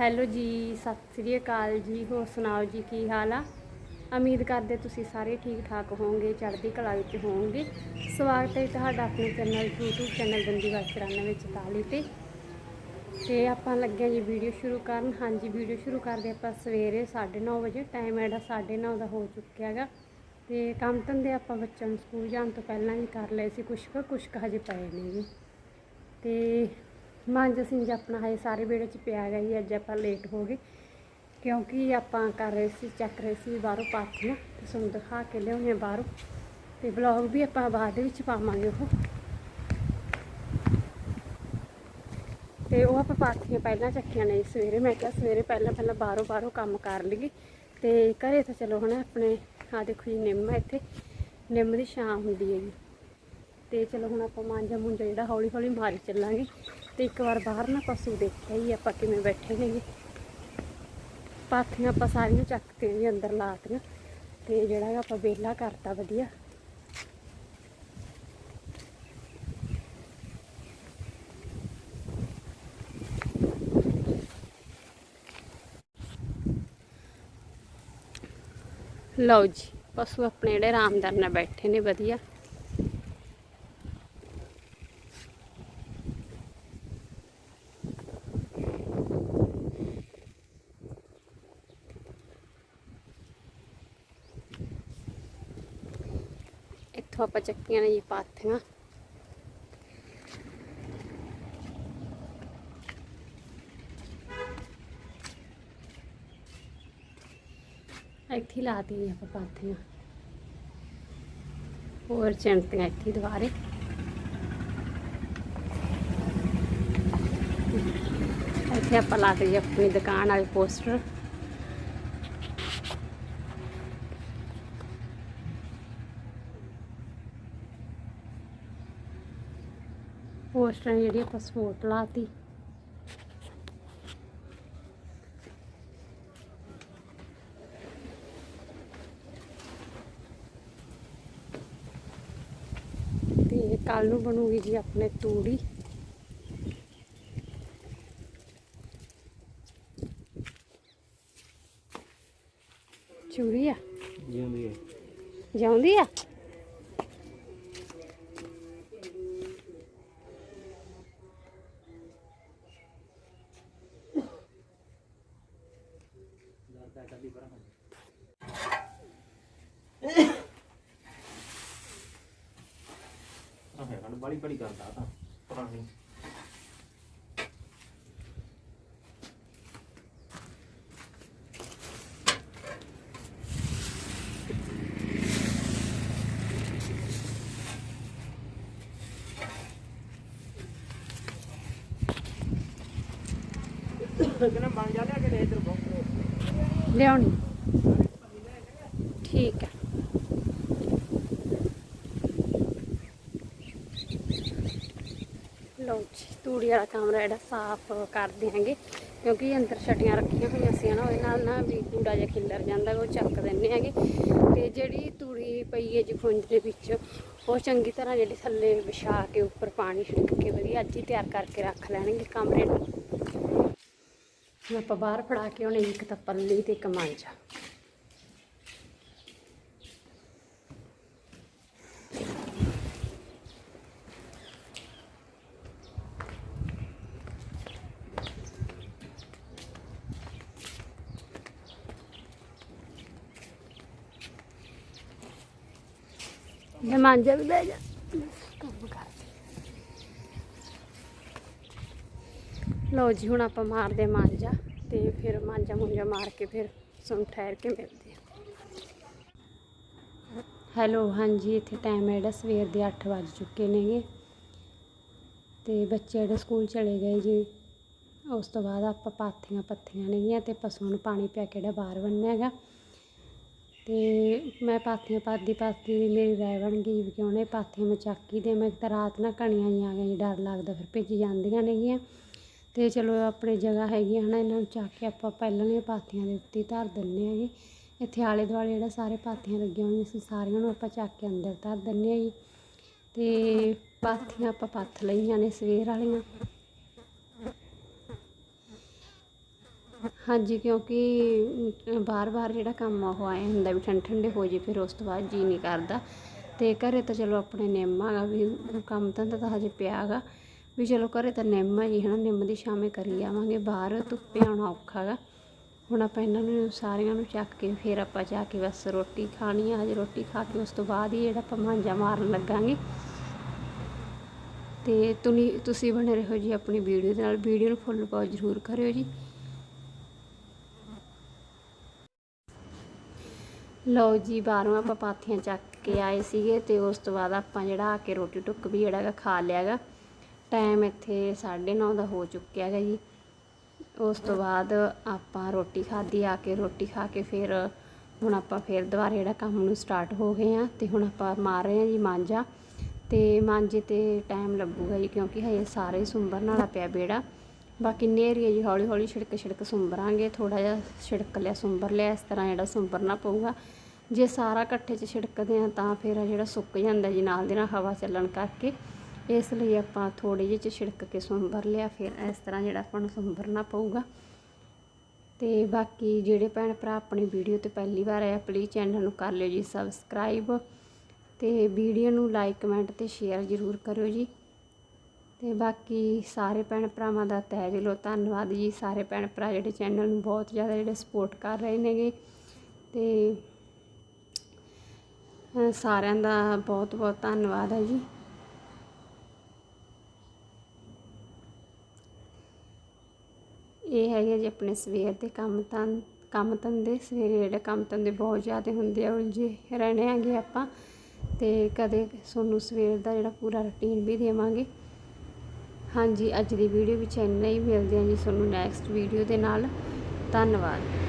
Hello ਜੀ, ਸਤਿ ਸ੍ਰੀ ਅਕਾਲ ਜੀ, ਹੋਰ ਸੁਣਾਓ ਜੀ, ਕੀ ਹਾਲ ਆ? ਉਮੀਦ ਕਰਦੇ ਤੁਸੀਂ ਸਾਰੇ ਠੀਕ ਠਾਕ ਹੋਵੋਗੇ, ਚੜ੍ਹਦੀ ਕਲਾ ਵਿੱਚ ਹੋਵੋਗੇ। ਸਵਾਗਤ ਹੈ ਤੁਹਾਡਾ ਆਪਣੇ ਚੈਨਲ, YouTube ਚੈਨਲ ਦੰਦੀਵਾਲ 9444 ਤੇ। ਤੇ ਆਪਾਂ ਲੱਗਿਆ ਜੀ ਵੀਡੀਓ ਸ਼ੁਰੂ ਕਰਨ। ਹਾਂਜੀ, ਵੀਡੀਓ ਸ਼ੁਰੂ ਕਰਦੇ ਆਪਾਂ ਸਵੇਰੇ 9:30 ਵਜੇ। ਟਾਈਮ ਐਡਾ 9:30 ਦਾ ਹੋ ਚੁੱਕਿਆ ਹੈਗਾ। ਤੇ ਕੰਮ ਧੰਦੇ ਆਪਾਂ ਬੱਚਿਆਂ ਨੂੰ ਸਕੂਲ ਜਾਣ ਤੋਂ ਪਹਿਲਾਂ ਹੀ ਕਰ ਲਏ ਸੀ। ਕੁਛ ਕੁ ਕੁਛ ਕੁ ਹਜੇ ਪਏ ਨੇ ਜੀ। ਤੇ ਮਾਂਜ ਸਿੰਜ ਆਪਣਾ ਹੈ ਸਾਰੇ ਵਿਹੜੇ 'ਚ ਪਿਆ ਗਿਆ ਜੀ, ਅੱਜ ਆਪਾਂ ਲੇਟ ਹੋ ਗਏ। ਕਿਉਂਕਿ ਆਪਾਂ ਕਰ ਰਹੇ ਸੀ, ਚੱਕ ਰਹੇ ਸੀ ਬਾਹਰੋਂ ਪਾਥੀਆਂ ਤੇ ਤੁਹਾਨੂੰ ਦਿਖਾ ਕੇ ਲਿਆਉਣੇ ਬਾਹਰੋਂ। ਤੇ ਬਲੌਗ ਵੀ ਆਪਾਂ ਬਾਅਦ ਦੇ ਵਿੱਚ ਪਾਵਾਂਗੇ ਉਹ। ਤੇ ਉਹ ਆਪਾਂ ਪਾਥੀਆਂ ਪਹਿਲਾਂ ਚੱਕੀਆਂ ਨੇ ਸਵੇਰੇ। ਮੈਂ ਕਿਹਾ ਸਵੇਰੇ ਪਹਿਲਾਂ ਪਹਿਲਾਂ ਬਾਹਰੋਂ ਬਾਹਰੋਂ ਕੰਮ ਕਰ ਲਈਏ। ਤੇ ਘਰੇ ਤਾਂ ਚਲੋ ਹੁਣ ਆਪਣੇ ਆ ਦੇਖੋ ਜੀ, ਨਿੰਮ ਹੈ ਇੱਥੇ। ਨਿੰਮ ਦੀ ਛਾਂ ਹੁੰਦੀ ਹੈ ਜੀ। ਤੇ ਚਲੋ ਹੁਣ ਆਪਾਂ ਮਾਂਜਾ ਮੁੰਜਾ ਜਿਹੜਾ ਹੌਲੀ ਹੌਲੀ ਮਾਰੀ ਚੱਲਾਂਗੇ। ਤੇ ਇੱਕ ਵਾਰ ਬਾਹਰ ਨਾ ਪਸ਼ੂ ਦੇਖਿਆ ਹੀ ਆਪਾਂ ਕਿਵੇਂ ਬੈਠੇ ਨੇਗੇ। ਪਾਥੀਆਂ ਆਪਾਂ ਸਾਰੀਆਂ ਚੱਕ ਕੇ ਵੀ ਅੰਦਰ ਲਾਤੀਆਂ, ਤੇ ਜਿਹੜਾ ਆਪਾਂ ਵਿਹਲਾ ਕਰਤਾ ਵਧੀਆ। ਲਓ ਜੀ, ਪਸ਼ੂ ਆਪਣੇ ਜਿਹੜੇ ਆਰਾਮਦਾਰ ਨਾਲ ਬੈਠੇ ਨੇ, ਵਧੀਆ। ਇੱਥੋਂ ਆਪਾਂ ਚੱਕੀਆਂ ਨੇ ਜੀ ਪਾਥੀਆਂ। ਇੱਥੇ ਹੀ ਲਾ ਆਪਾਂ ਪਾਥੀਆਂ। ਹੋਰ ਚਿੰਤੀਆਂ ਇੱਥੇ ਦੁਬਾਰੇ। ਇੱਥੇ ਆਪਾਂ ਲਾਤੇ ਜੀ ਆਪਣੀ ਦੁਕਾਨ ਵਾਲੇ ਪੋਸਟਰ। ਪੋਸਟਰਾਂ ਜਿਹੜੀ ਆਪਾਂ ਸਪੋਰਟ ਲਾਤੀ। ਤੇ ਕੱਲ ਨੂੰ ਬਣੂਗੀ ਜੀ ਆਪਣੇ ਤੂੜੀ। ਚੂੜੀ ਆ? ਜਿਉਂਦੀ ਹੈ। ਜਾਉਂਦੀ ਆ? ਬੜੀ ਬੜੀ ਕਰਦਾ ਤਾਂ ਪੁਰਾਣੀ ਕਿਹਨੇ ਬਣ ਜਾ ਲਿਆ ਕਿ ਇਧਰ ਬਹੁਤ ਲਿਆਉਣੀ ਠੀਕ ਹੈ ਲਓ ਜੀ ਤੂੜੀ ਵਾਲਾ ਕਮਰਾ ਜਿਹੜਾ ਸਾਫ਼ ਕਰ ਦਿਆਂਗੇ ਕਿਉਂਕਿ ਅੰਦਰ ਛਟੀਆਂ ਰੱਖੀਆਂ ਹੋਈਆਂ ਸੀ ਨਾ ਉਹਦੇ ਨਾਲ ਨਾ ਵੀ ਕੂੜਾ ਜਿਹਾ ਖਿੱਲਰ ਜਾਂਦਾ, ਉਹ ਚੱਕ ਦਿੰਨੇ ਹੈਗੇ। ਤੇ ਜਿਹੜੀ ਤੂੜੀ ਪਈ ਹੈ ਜੀ ਖੁੰਝ ਦੇ ਵਿੱਚ, ਉਹ ਚੰਗੀ ਤਰ੍ਹਾਂ ਜਿਹੜੀ ਥੱਲੇ ਵਿਛਾ ਕੇ ਉੱਪਰ ਪਾਣੀ ਛਿੜਕ ਕੇ ਵਧੀਆ ਅੱਜ ਹੀ ਤਿਆਰ ਕਰਕੇ ਰੱਖ ਲੈਣਗੇ ਕਮਰੇ ਨੂੰ। ਆਪਾਂ ਬਾਹਰ ਫੜਾ ਕੇ ਉਹਨੇ ਇੱਕ ਤਾਂ ਪੱਲੀ ਤੇ ਇੱਕ ਮਾਂਜਾ। ਇਹ ਮਾਂਜਾ ਵੀ ਲੈ ਜਾ। ਕੰਮ ਕਰ। ਲਓ ਜੀ ਹੁਣ ਆਪਾਂ ਮਾਰਦੇ ਮਾਂਜਾ ਤੇ ਫਿਰ ਮਾਂਜਾ ਮੁੰਜਾ ਮਾਰ ਕੇ ਫਿਰ ਸਾਨੂੰ ਠਹਿਰ ਕੇ ਮਿਲਦੇ ਆ ਹੈਲੋ ਹਾਂਜੀ ਇੱਥੇ ਟਾਈਮ ਹੈ ਜਿਹੜਾ ਸਵੇਰ ਦੇ 8 ਵੱਜ ਚੁੱਕੇ ਨੇਗੇ। ਤੇ ਬੱਚੇ ਜਿਹੜੇ ਸਕੂਲ ਚਲੇ ਗਏ ਜੀ ਉਸ ਤੋਂ ਬਾਅਦ ਆਪਾਂ ਪਾਥੀਆਂ ਪੱਥੀਆਂ ਨੇਗੀਆਂ ਤੇ ਪਸ਼ੂਆਂ ਨੂੰ ਪਾਣੀ ਪਿਆ ਕੇ ਜਿਹੜਾ ਬਾਹਰ ਬੰਨਿਆ ਹੈਗਾ। ਤੇ ਮੈਂ ਪਾਥੀਆਂ ਪਾਦੀ ਪਾਦੀ ਮੇਰੀ ਰਹਿ ਬਣ ਗਈ ਵੀ ਕਿਉਂ ਨੇ ਪਾਥੀਆਂ ਮੈਂ ਚੱਕ ਹੀ ਦੇ ਮੈਂ ਤਾਂ ਰਾਤ ਨਾ ਕਣੀਆਂ ਹੀ ਆ ਗਈਆਂ ਜੀ ਡਰ ਲੱਗਦਾ ਫਿਰ ਭਿੱਜ ਜਾਂਦੀਆਂ ਨੇਗੀਆਂ ਤੇ ਚਲੋ ਆਪਣੀ ਜਗ੍ਹਾ ਹੈਗੀ ਹੈ ਨਾ ਇਹਨਾਂ ਨੂੰ ਚੱਕ ਕੇ ਆਪਾਂ ਪਹਿਲਾਂ ਹੀ ਪਾਥੀਆਂ ਦੇ ਉੱਤੇ ਹੀ ਧਰ ਦਿੰਦੇ ਜੀ ਇੱਥੇ ਆਲੇ ਦੁਆਲੇ ਜਿਹੜਾ ਸਾਰੇ ਪਾਥੀਆਂ ਲੱਗੀਆਂ ਹੋਈਆਂ ਸੀ, ਸਾਰੀਆਂ ਨੂੰ ਆਪਾਂ ਚੱਕ ਕੇ ਅੰਦਰ ਧਰ ਦਿੰਦੇ ਹਾਂ ਜੀ ਤੇ ਪਾਥੀਆਂ ਆਪਾਂ ਪੱਥ ਲਈਆਂ ਨੇ ਸਵੇਰ ਵਾਲੀਆਂ। ਹਾਂਜੀ, ਕਿਉਂਕਿ ਬਾਰ-ਬਾਰ ਜਿਹੜਾ ਕੰਮ ਆ, ਉਹ ਆਏ ਹੁੰਦਾ ਵੀ ਠੰਡੇ ਠੰਡੇ ਹੋ ਜੇ, ਫਿਰ ਉਸ ਤੋਂ ਬਾਅਦ ਜੀਅ ਨਹੀਂ ਕਰਦਾ। ਅਤੇ ਘਰ ਤਾਂ ਚਲੋ ਆਪਣੇ ਨਿੰਮ ਹੈਗਾ ਵੀ, ਕੰਮ ਧੰਦਾ ਤਾਂ ਹਜੇ ਪਿਆ ਗਾ। ਵੀ ਚਲੋ ਘਰ ਤਾਂ ਨਿੰਮ ਹੈ ਜੀ ਹੈ ਨਾ ਨਿੰਮ ਦੀ ਛਾਵੇਂ ਕਰੀ ਜਾਵਾਂਗੇ ਬਾਹਰ ਧੁੱਪੇ ਆਉਣਾ ਔਖਾ ਗਾ। ਹੁਣ ਆਪਾਂ ਇਹਨਾਂ ਨੂੰ ਸਾਰਿਆਂ ਨੂੰ ਚੱਕ ਕੇ, ਫਿਰ ਆਪਾਂ ਜਾ ਕੇ ਬਸ ਰੋਟੀ ਖਾਣੀ ਆ, ਹਜੇ ਰੋਟੀ ਖਾ ਕੇ ਉਸ ਤੋਂ ਬਾਅਦ ਹੀ ਜਿਹੜਾ ਆਪਾਂ ਮਾਂਜਾ ਮਾਰਨ ਲੱਗਾਂਗੇ। ਤੇ ਤੁਨੀ, ਤੁਸੀਂ ਬਣੇ ਰਹੋ ਜੀ ਆਪਣੀ ਵੀਡੀਓ ਦੇ ਨਾਲ, ਵੀਡੀਓ ਨੂੰ ਫੁੱਲ ਪਾਓ, ਜ਼ਰੂਰ ਕਰਿਓ ਜੀ। ਲਓ ਜੀ, ਬਾਹਰੋਂ ਆਪਾਂ ਪਾਥੀਆਂ ਚੱਕ ਕੇ ਆਏ ਸੀਗੇ ਤੇ ਉਸ ਤੋਂ ਬਾਅਦ ਆਪਾਂ ਜਿਹੜਾ ਆ ਕੇ ਰੋਟੀ ਟੁੱਕ ਵੀ ਜਿਹੜਾ ਗਾ ਖਾ ਲਿਆਗਾ ਟਾਈਮ ਇੱਥੇ 9:30 ਦਾ ਹੋ ਚੁੱਕਿਆ ਹੈਗਾ ਜੀ। ਉਸ ਤੋਂ ਬਾਅਦ ਆਪਾਂ ਰੋਟੀ ਖਾਧੀ, ਆ ਕੇ ਰੋਟੀ ਖਾ ਕੇ ਫਿਰ ਹੁਣ ਆਪਾਂ ਫਿਰ ਦੁਬਾਰਾ ਜਿਹੜਾ ਕੰਮ ਨੂੰ ਸਟਾਰਟ ਹੋ ਗਏ ਆ ਤੇ ਹੁਣ ਆਪਾਂ ਮਾਰ ਰਹੇ ਆ ਜੀ ਮਾਂਜਾ। ਤੇ ਮਾਂਜੇ ਤੇ ਟਾਈਮ ਲੱਗੂਗਾ ਜੀ ਕਿਉਂਕਿ ਹਜੇ ਸਾਰੇ ਸੁੰਬਰ ਨਾਲਾ ਪਿਆ ਬੇੜਾ। ਬਾਕੀ ਨੇਰੀਏ ਜੀ ਹੌਲੀ ਹੌਲੀ ਛਿੜਕ ਛਿੜਕ ਸੁੰਬਰਾਂਗੇ ਥੋੜਾ ਜਿਹਾ ਛਿੜਕ ਲਿਆ, ਸੁੰਬਰ ਲਿਆ, ਇਸ ਤਰ੍ਹਾਂ ਜਿਹੜਾ ਸੁੰਬਰਨਾ ਪਊਗਾ। ਜੇ ਸਾਰਾ ਇਕੱਠੇ 'ਚ ਛਿੜਕਦੇ ਆ ਤਾਂ ਫਿਰ ਜਿਹੜਾ ਸੁੱਕ ਜਾਂਦਾ ਜੀ ਨਾਲ ਦੀ ਨਾਲ ਹਵਾ ਚੱਲਣ ਕਰਕੇ, ਇਸ ਲਈ ਆਪਾਂ ਥੋੜੇ ਜਿਹੇ 'ਚ ਛਿੜਕ ਕੇ ਸੁੰਬਰ ਲਿਆ, ਫਿਰ ਇਸ ਤਰ੍ਹਾਂ ਜਿਹੜਾ ਆਪਾਂ ਨੂੰ ਸੁੰਬਰਨਾ ਪਊਗਾ। ਤੇ ਬਾਕੀ ਜਿਹੜੇ ਭੈਣ ਭਰਾ ਆਪਣੀ ਵੀਡੀਓ ਤੇ ਪਹਿਲੀ ਵਾਰ ਆਏ ਪਲੀਜ਼ ਚੈਨਲ ਨੂੰ ਕਰ ਲਿਓ ਜੀ ਸਬਸਕ੍ਰਾਈਬ ਤੇ ਵੀਡੀਓ ਨੂੰ ਲਾਈਕ ਕਮੈਂਟ ਤੇ ਸ਼ੇਅਰ ਜ਼ਰੂਰ ਕਰਿਓ ਜੀ। ਤੇ ਬਾਕੀ ਸਾਰੇ ਭੈਣ ਭਰਾਵਾਂ ਦਾ ਤਹਿ ਦਿਲੋਂ ਧੰਨਵਾਦ ਜੀ। ਸਾਰੇ ਭੈਣ ਭਰਾ ਜਿਹੜੇ ਚੈਨਲ ਨੂੰ ਬਹੁਤ ਜ਼ਿਆਦਾ ਜਿਹੜੇ ਸਪੋਰਟ ਕਰ ਰਹੇ ਨੇਗੇ। ਤੇ ਸਾਰਿਆਂ ਦਾ ਬਹੁਤ ਬਹੁਤ ਧੰਨਵਾਦ ਹੈ ਜੀ। ਇਹ ਹੈਗੇ ਜੀ ਆਪਣੇ ਸਵੇਰ ਦੇ ਕੰਮ ਤਾਂ ਕੰਮ ਧੰਦੇ। ਸਵੇਰੇ ਜਿਹੜੇ ਕੰਮ ਧੰਦੇ ਬਹੁਤ ਜ਼ਿਆਦਾ ਹੁੰਦੇ ਆ, ਉਲਝੇ ਰਹਿਣੇ ਆਂਗੇ ਆਪਾਂ। ਤੇ ਕਦੇ ਤੁਹਾਨੂੰ ਸਵੇਰ ਦਾ ਜਿਹੜਾ ਪੂਰਾ ਰੁਟੀਨ ਵੀ ਦੇਵਾਂਗੇ। ਹਾਂਜੀ, ਅੱਜ ਦੀ ਵੀਡੀਓ ਵਿੱਚ ਇੰਨਾ ਹੀ। ਮਿਲਦੇ ਹਾਂ ਜੀ ਤੁਹਾਨੂੰ ਨੈਕਸਟ ਵੀਡੀਓ ਦੇ ਨਾਲ। ਧੰਨਵਾਦ।